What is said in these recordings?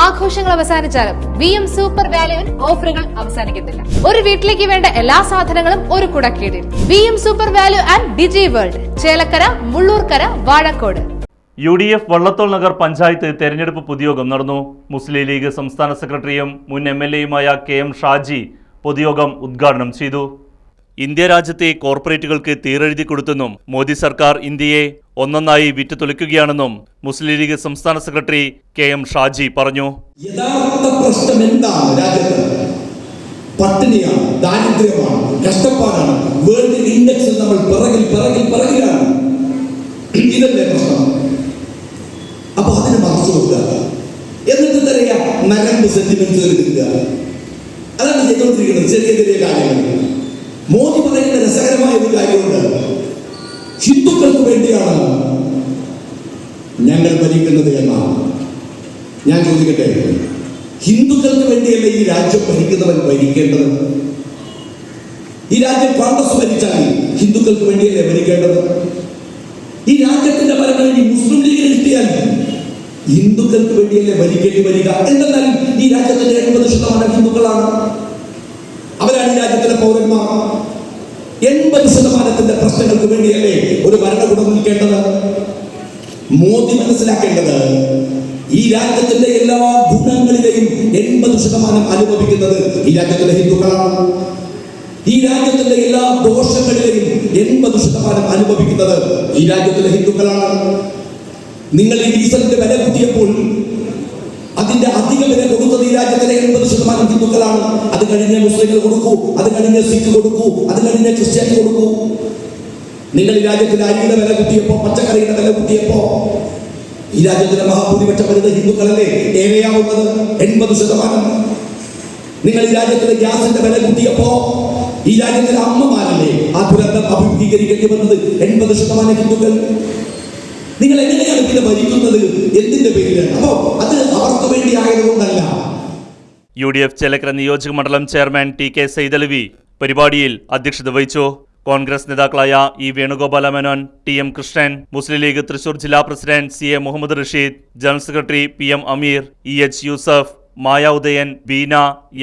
ആഘോഷങ്ങൾ അവസാനിച്ചാലും V M super വാല്യുവിൽ ഓഫറുകൾ അവസാനിക്കുന്നില്ല ഒരു വീട്ടിലേക്ക് വേണ്ട എല്ലാ സാധനങ്ങളും ഒരു കുടക്കീടിൽ V M super value and Digi World Chelakkara Mullurkara Vazhakkode. U D F Vallathol Nagar panchayat തെരഞ്ഞെടുപ്പ് പൊതുയോഗം നടന്നു. മുസ്ലിം ലീഗ് സംസ്ഥാന സെക്രട്ടറിയും മുൻ എം എൽ എയുമായ കെ എം ഷാജി പൊതുയോഗം ഉദ്ഘാടനം ചെയ്തു. ഇന്ത്യ രാജ്യത്തെ കോർപ്പറേറ്റുകൾക്ക് തീരെഴുതി കൊടുത്തെന്നും മോദി സർക്കാർ ഇന്ത്യയെ ഒന്നൊന്നായി വിറ്റുതൊളിക്കുകയാണെന്നും മുസ്ലിം ലീഗ് സംസ്ഥാന സെക്രട്ടറി കെ എം ഷാജി പറഞ്ഞു. യഥാർത്ഥ പ്രശ്നം എന്താണ് രാജ്യത്ത്? പട്ടിണിയാണ് ദാരിദ്ര്യമാണ് കഷ്ടപ്പാടാണ്. വേൾഡ് ഇൻഡെക്സിൽ നമ്മൾ പിറകിൽ പിറകിൽ പിറകിലാണ്. ഇതല്ലേ പ്രശ്നം? അപ്പൊ അതിന് മറച്ചു എന്നിട്ട് തരയാ നരമ്പ് സെന്റിമെന്റ്സുകൾ എടുക്കുക അതാണ് ചെയ്തുകൊണ്ടിരിക്കുന്നത് ചെറിയ ചെറിയ കാര്യങ്ങൾ. മോദി പറയുന്ന രസകരമായ ഒരു കാര്യമുണ്ട്. ഹിന്ദുക്കൾക്ക് വേണ്ടിയാണ് ഞങ്ങൾ ഭരിക്കുന്നത് എന്നാണ്. ഞാൻ ചോദിക്കട്ടെ ഹിന്ദുക്കൾക്ക് വേണ്ടിയല്ല ഈ രാജ്യം ഭരിക്കുന്നവൻ ഭരിക്കേണ്ടത്? ഈ രാജ്യം കോൺഗ്രസ് ഭരിച്ചാൽ ഹിന്ദുക്കൾക്ക് വേണ്ടിയല്ലേ ഭരിക്കേണ്ടത്? ഈ രാജ്യത്തിന്റെ ഭരണം ഇനി മുസ്ലിം ലീഗിന് കിട്ടിയാൽ ഹിന്ദുക്കൾക്ക് വേണ്ടിയല്ലേ ഭരിക്കേണ്ടി വരിക? എന്തെന്നാൽ ഈ രാജ്യത്തിന്റെ എൺപത് ശതമാനം ഹിന്ദുക്കളാണ്. അവരാണ് ഈ രാജ്യത്തിലെ പൗരന്മാർ. എൺപത് ശതമാനത്തിന്റെ പ്രശ്നങ്ങൾക്ക് വേണ്ടിയല്ലേ ഒരു ഭരണകൂടം നിൽക്കേണ്ടത്? മോദി മനസ്സിലാക്കേണ്ടത് ഈ രാജ്യത്തിന്റെ എല്ലാ ഗുണങ്ങളിലെയും എൺപത് ശതമാനം അനുഭവിക്കുന്നത് ഈ രാജ്യത്തിലെ ഹിന്ദുക്കളാണ്. ഈ രാജ്യത്തിന്റെ എല്ലാ ദോഷങ്ങളിലെയും എൺപത് ശതമാനം അനുഭവിക്കുന്നത് ഈ രാജ്യത്തിലെ ഹിന്ദുക്കളാണ്. നിങ്ങൾ ഈ ഡീസലിന്റെ വില കൂട്ടിയപ്പോൾ അതിന്റെ അധിക വില കൊടുത്തത് ഈ രാജ്യത്തിലെ എൺപത് ശതമാനം ഹിന്ദുക്കളാണ്. അത് കഴിഞ്ഞ മുസ്ലിങ്ങൾ കൊടുക്കൂ അത് കഴിഞ്ഞ സിഖ് കൊടുക്കൂ അത് കഴിഞ്ഞ ക്രിസ്ത്യാനി കൊടുക്കൂ. നിങ്ങൾ ഈ രാജ്യത്തിന്റെ അരിയുടെ വില കുത്തിയപ്പോ പച്ചക്കറിയുടെ വില കുത്തിയപ്പോ ഈ രാജ്യത്തിന്റെ മഹാഭൂരിപക്ഷം വരുന്ന ഹിന്ദുക്കളല്ലേ? ഏവയാവുന്നത് എൺപത് ശതമാനം. നിങ്ങൾ ഈ രാജ്യത്തിലെ ഗ്യാസിന്റെ വില കുത്തിയപ്പോ ഈ രാജ്യത്തിലെ അമ്മമാരല്ലേ ആ ദുരന്തം അഭിമുഖീകരിക്കേണ്ടി വന്നത്? എൺപത് ശതമാനം ഹിന്ദുക്കൾ. നിങ്ങൾ എങ്ങനെയാണ് പിന്നെ ഭരിക്കുന്നത് എന്തിന്റെ പേരിലാണ്? അപ്പോ അത് അവർക്ക് വേണ്ടി ആയതുകൊണ്ടല്ല യു ഡി എഫ് ചേലക്കര നിയോജക മണ്ഡലം ചെയർമാൻ ടി കെ സൈതലവി പരിപാടിയിൽ അധ്യക്ഷത വഹിച്ചു. കോൺഗ്രസ് നേതാക്കളായ E Venugopala Menon T M Krishnan Muslim League Thrissur ജില്ലാ president C A Muhammad Rasheed general secretary P M Ameer E H Yousuf Maya Udayan Beena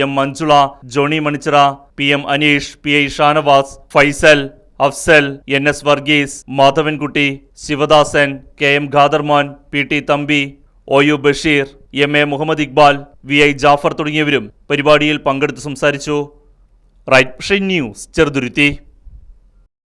M Manjula Johny Manichira P M Aneesh P I Shanavas Faisal Afsal N S Varghese Madhavankutty Sivadasan K M Khadarman P T Thampi O U Basheer M A Muhammad Iqbal V I Jaffar തുടങ്ങിയവരും പരിപാടിയിൽ പങ്കെടുത്ത് സംസാരിച്ചു. Right news Cheruthuruthy.